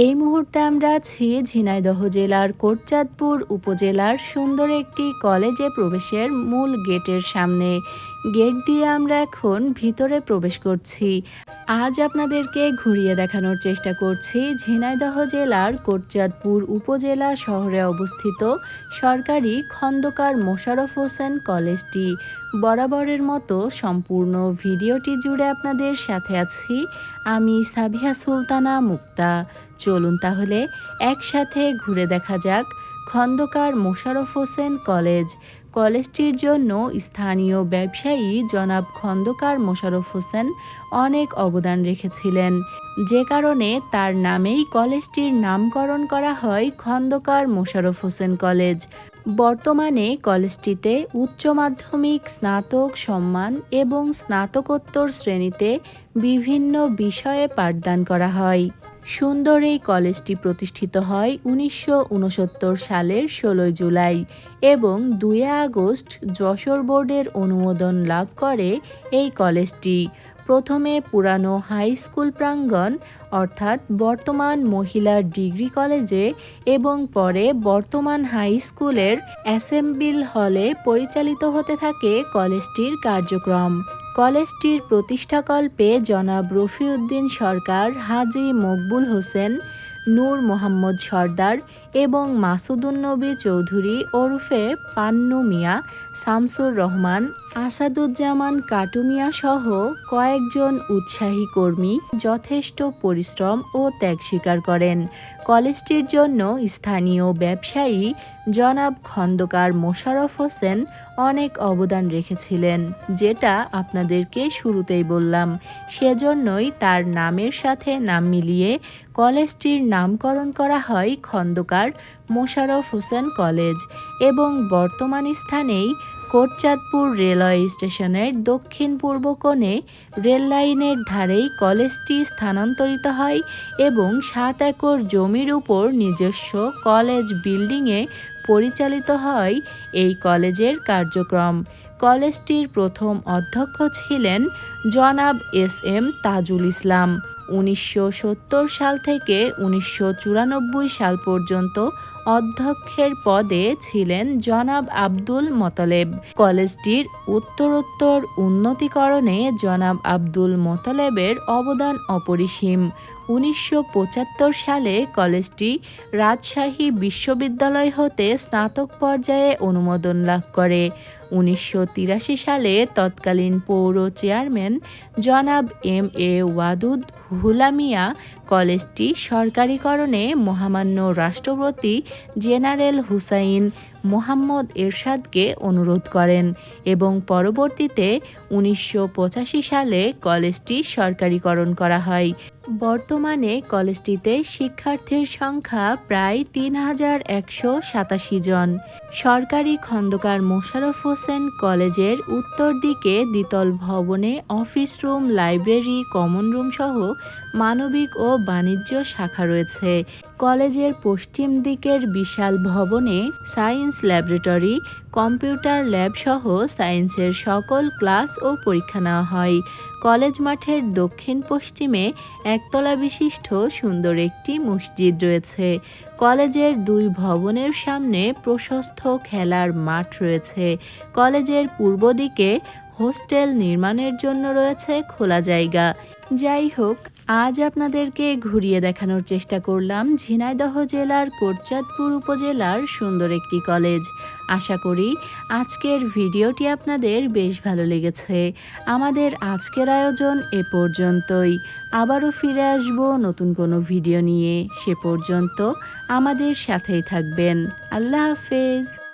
এই মুহূর্তে আমরা আছি ঝিনাইদহ জেলার কোটচাঁদপুর উপজেলার সুন্দর একটি কলেজে প্রবেশের মূল গেটের সামনে। গেট দিয়ে আমরা এখন ভিতরে প্রবেশ করছি। আজ আপনাদেরকে ঘুরিয়ে দেখানোর চেষ্টা করছি ঝিনাইদহ জেলার কোটচাঁদপুর উপজেলা শহরে অবস্থিত সরকারি খন্দকার মোশারফ হোসেন কলেজটি। বরাবরের মতো সম্পূর্ণ ভিডিওটি জুড়ে আপনাদের সাথে আছি আমি সাবিহা সুলতানা মুক্তা। চলুন তাহলে একসাথে ঘুরে দেখা যাক খন্দকার মোশারফ হোসেন কলেজ কলেজটির জন্য স্থানীয় ব্যবসায়ী জনাব খন্দকার মোশারফ হোসেন অনেক অবদান রেখেছিলেন। যে কারণে তার নামেই কলেজটির নামকরণ করা হয় খন্দকার মোশারফ হোসেন কলেজ। বর্তমানে কলেজটিতে উচ্চ মাধ্যমিক, স্নাতক সম্মান এবং স্নাতকোত্তর শ্রেণীতে বিভিন্ন বিষয়ে পাঠদান করা হয়। সুন্দর এই কলেজটি প্রতিষ্ঠিত হয় উনিশশো উনসত্তর সালের ষোলোই জুলাই এবং দুই আগস্ট যশোর বোর্ডের অনুমোদন লাভ করে এই কলেজটি। প্রথমে পুরানো হাই স্কুল প্রাঙ্গণ, অর্থাৎ বর্তমান মহিলা ডিগ্রি কলেজে এবং পরে বর্তমান হাই স্কুলের অ্যাসেম্বল হলে পরিচালিত হতে থাকে কলেজটির কার্যক্রম। কলেজটির প্রতিষ্ঠাকল্পে জনাব রফিউদ্দিন সরকার হাজি মকবুল হোসেন নূর মোহাম্মদ সর্দার এবং মাসুদুন্নবী চৌধুরী ওরফে পান্নু মিয়া, শামসুর রহমান, আসাদুজ্জামান কাটুমিয়া সহ কয়েকজন উৎসাহী কর্মী যথেষ্ট পরিশ্রম ও ত্যাগ স্বীকার করেন। কলেজটির জন্য স্থানীয় ব্যবসায়ী জনাব খন্দকার মোশাররফ হোসেন অনেক অবদান রেখেছিলেন, যেটা আপনাদেরকে শুরুতেই বললাম। সেজন্যই তার নামের সাথে নাম মিলিয়ে কলেজটির নামকরণ করা হয় খন্দকার মোশাররফ হোসেন কলেজ এবং বর্তমান স্থানেই কোটচাঁদপুর রেলওয়ে স্টেশনের দক্ষিণ পূর্ব কোণে রেল লাইনের ধারেই কলেজটি স্থানান্তরিত হয় এবং সাত একর জমির উপর নিজস্ব কলেজ বিল্ডিংয়ে পরিচালিত হয় এই কলেজের কার্যক্রম। কলেজটির প্রথম অধ্যক্ষ ছিলেন জনাব এস এম তাজুল ইসলাম। উনিশশো সত্তর সাল থেকে উনিশশো চুরানব্বই সাল পর্যন্ত অধ্যক্ষের পদে ছিলেন জনাব আব্দুল মতলেব। কলেজটির উত্তরোত্তর উন্নতিকরণে জনাব আব্দুল মতলেবের অবদান অপরিসীম। উনিশশো পঁচাত্তর সালে কলেজটি রাজশাহী বিশ্ববিদ্যালয় হতে স্নাতক পর্যায়ে অনুমোদন লাভ করে। উনিশশো তিরাশি সালে তৎকালীন পৌর চেয়ারম্যান জনাব এম এ ওয়াদুদ হুলামিয়া কলেজটি সরকারিকরণে মহামান্য রাষ্ট্রপতি জেনারেল হুসাইন মোহাম্মদ এরশাদকে অনুরোধ করেন এবং পরবর্তীতে উনিশশো পঁচাশি সালে কলেজটি সরকারিকরণ করা হয়। বর্তমানে কলেজটিতে শিক্ষার্থীর সংখ্যা প্রায় তিন হাজার একশো সাতাশি জন। সরকারি খন্দকার মোশাররফ হোসেন কলেজের উত্তর দিকে দ্বিতল ভবনে office room, library, common room সহ মানবিক ও বাণিজ্য শাখা রয়েছে। কলেজের পশ্চিম দিকের বিশাল ভবনে সায়েন্স ল্যাবরেটরি, কম্পিউটার ল্যাব সহ সায়েন্সের সকল ক্লাস ও পরীক্ষা নেওয়া হয়। কলেজ মাঠের দক্ষিণ পশ্চিমে একতলা বিশিষ্ট সুন্দর একটি মসজিদ রয়েছে। কলেজের দুই ভবনের সামনে প্রশস্ত খেলার মাঠ রয়েছে। কলেজের পূর্ব দিকে হোস্টেল নির্মাণের জন্য রয়েছে খোলা জায়গা। যাই হোক আজ আপনাদেরকে ঘুরিয়ে দেখানোর চেষ্টা করলাম ঝিনাইদহ জেলার কোটচাঁদপুর উপজেলার সুন্দর একটি কলেজ। আশা করি আজকের ভিডিওটি আপনাদের বেশ ভালো লেগেছে। আমাদের আজকের আয়োজন এ পর্যন্তই। আবারও ফিরে আসব নতুন কোনো ভিডিও নিয়ে। সে পর্যন্ত আমাদের সাথেই থাকবেন। আল্লাহ হাফেজ।